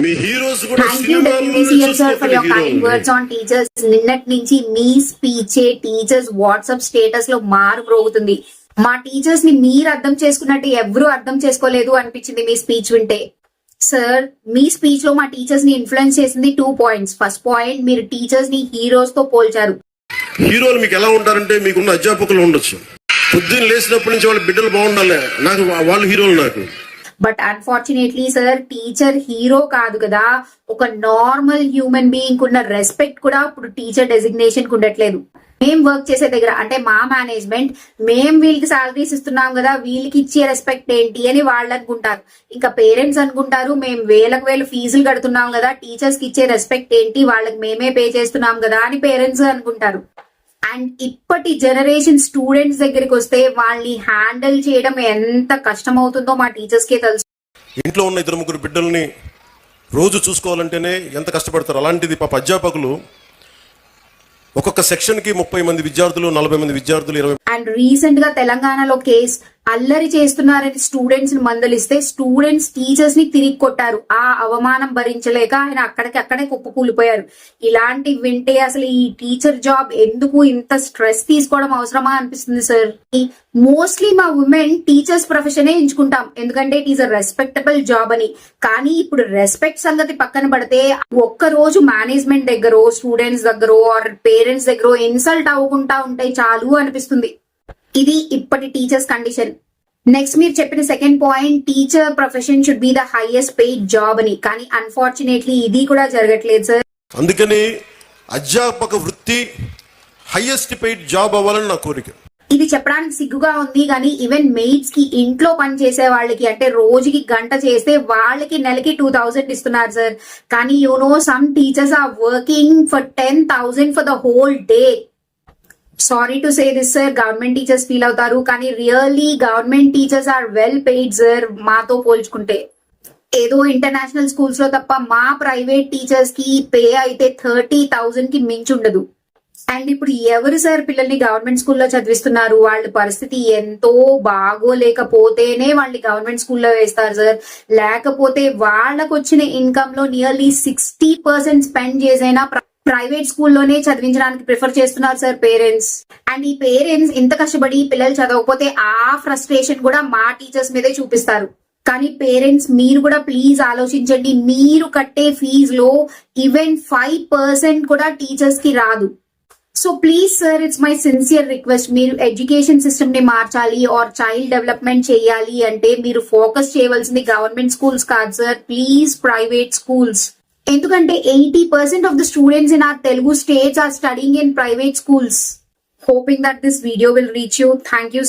Thank you sir for your kind. Words on teachers నిన్నటి నుంచి మీ స్పీచే టీచర్స్ వాట్సాప్ స్టేటస్లో మారు ప్రోగుతుంది మా టీచర్స్ని మీరు అర్థం చేసుకున్నట్టు ఎవరూ అర్థం చేసుకోలేదు అనిపించింది మీ స్పీచ్ వింటే. సార్ మీ స్పీచ్లో మా టీచర్స్ని ఇన్ఫ్లుయెన్స్ చేసింది టూ పాయింట్స్ ఫస్ట్ పాయింట్ మీరు టీచర్స్ని హీరోస్తో పోల్చారు. హీరోలు మీకు ఎలా ఉంటారంటే మీకున్న అధ్యాపకులు ఉండొచ్చు. పొద్దున్న లేచినప్పటి నుంచి వాళ్ళ బిడ్డలు బాగుండాలి. నాకు వాళ్ళు హీరోలు నాకు. But unfortunately sir teacher hero కాదు కదా. ఒక నార్మల్ హ్యూమన్ బీయింగ్ ఉన్న రెస్పెక్ట్ కూడా ఇప్పుడు టీచర్ డెసిగ్నేషన్ ఉండట్లేదు మేం వర్క్ చేసే దగ్గర అంటే మా మేనేజ్మెంట్ మేం వీళ్ళకి సాలరీస్ ఇస్తున్నాం కదా వీళ్ళకి ఇచ్చే రెస్పెక్ట్ ఏంటి అని వాళ్ళు అనుకుంటారు. ఇంకా పేరెంట్స్ అనుకుంటారు మేము వేలకు వేలు ఫీజులు కడుతున్నాం కదా టీచర్స్కి ఇచ్చే రెస్పెక్ట్ ఏంటి వాళ్ళకి మేమే పే చేస్తున్నాం కదా అని పేరెంట్స్ అనుకుంటారు. అండ్ ఇప్పటి జనరేషన్ స్టూడెంట్స్ దగ్గరికి వస్తే వాళ్ళని హ్యాండిల్ చేయడం ఎంత కష్టం అవుతుందో మా టీచర్స్ కే తెలుసు. ఇంట్లో ఉన్న ఇద్దరు ముగ్గురు బిడ్డల్ని రోజు చూసుకోవాలంటేనే ఎంత కష్టపడతారు? అలాంటిది పాప అధ్యాపకులు ఒక్కొక్క సెక్షన్కి ముప్పై మంది విద్యార్థులు నలభై మంది విద్యార్థులు ఇరవై అండ్ రీసెంట్గా తెలంగాణలో కేస్ అల్లరి చేస్తున్నారని స్టూడెంట్స్ని మందలిస్తే స్టూడెంట్స్ టీచర్స్ని తిరిగి కొట్టారు. ఆ అవమానం భరించలేక ఆయన అక్కడికి అక్కడే కుప్ప కూలిపోయారు. ఇలాంటి వింటే అసలు ఈ టీచర్ జాబ్ ఎందుకు ఇంత స్ట్రెస్ తీసుకోవడం అవసరమా అనిపిస్తుంది సార్ మోస్ట్లీ మా ఉమెన్ టీచర్స్ ప్రొఫెషనే ఎంచుకుంటాం. ఎందుకంటే it is a respectable job అని. కానీ ఇప్పుడు రెస్పెక్ట్ సంగతి పక్కన పడితే ఒక్క రోజు మేనేజ్మెంట్ దగ్గర స్టూడెంట్స్ దగ్గర ఆర్ పేరెంట్స్ దగ్గర ఇన్సల్ట్ అవ్వకుండా ఉంటే చాలు అనిపిస్తుంది. ఇది ఇప్పటి టీచర్స్ కండిషన్ నెక్స్ట్ మీరు చెప్పిన second point teacher profession should be the highest paid job అని. కానీ అన్ఫార్చునేట్లీ ఇది కూడా జరగట్లేదు సార్ అందుకని అధ్యాపక వృత్తి హైయెస్ట్ పెయిడ్ జాబ్ అవ్వాలని నా కోరిక. ఇది చెప్పడానికి సిగ్గుగా ఉంది కానీ ఈవెన్ మెయిడ్స్కి ఇంట్లో పని చేసే వాళ్ళకి అంటే రోజుకి గంట చేస్తే వాళ్ళకి నెలకి టూ థౌజండ్ ఇస్తున్నారు సార్ కానీ you know some teachers are working for ten thousand for the whole day sorry to say this sir government teachers feel అవుతారు కానీ really government teachers are well paid sir మాతో పోల్చుకుంటే ఏదో international స్కూల్స్లో తప్ప మా ప్రైవేట్ టీచర్స్కి పే అయితే థర్టీ థౌజండ్కి మించి ఉండదు అండ్ ఇప్పుడు ఎవరు సార్ పిల్లల్ని గవర్నమెంట్ స్కూల్లో చదివిస్తున్నారు వాళ్ళ పరిస్థితి ఎంతో బాగోలేకపోతేనే వాళ్ళని గవర్నమెంట్ స్కూల్లో వేస్తారు సార్ లేకపోతే వాళ్ళకు వచ్చిన ఇన్కమ్లో నియర్లీ సిక్స్టీ పర్సెంట్ స్పెండ్ చేసైనా ప్రైవేట్ స్కూల్లోనే చదివించడానికి ప్రిఫర్ చేస్తున్నారు సార్ పేరెంట్స్. అండ్ ఈ పేరెంట్స్ ఇంత కష్టపడి పిల్లలు చదవకపోతే ఆ ఫ్రస్ట్రేషన్ కూడా మా టీచర్స్ మీదే చూపిస్తారు. కానీ పేరెంట్స్ మీరు కూడా ప్లీజ్ ఆలోచించండి మీరు కట్టే ఫీజులో ఈవెన్ ఫైవ్ పర్సెంట్ కూడా టీచర్స్కి రాదు. So please sir it's my sincere request. మీరు ఎడ్యుకేషన్ సిస్టమ్ని మార్చాలి ఆర్ చైల్డ్ డెవలప్మెంట్ చేయాలి అంటే మీరు ఫోకస్ చేయవలసింది గవర్నమెంట్ స్కూల్స్ కాదు సార్ ప్లీజ్ ప్రైవేట్ స్కూల్స్. ఎందుకంటే eighty percent of the students in our Telugu states are studying in private schools. Hoping that this video will reach you thank you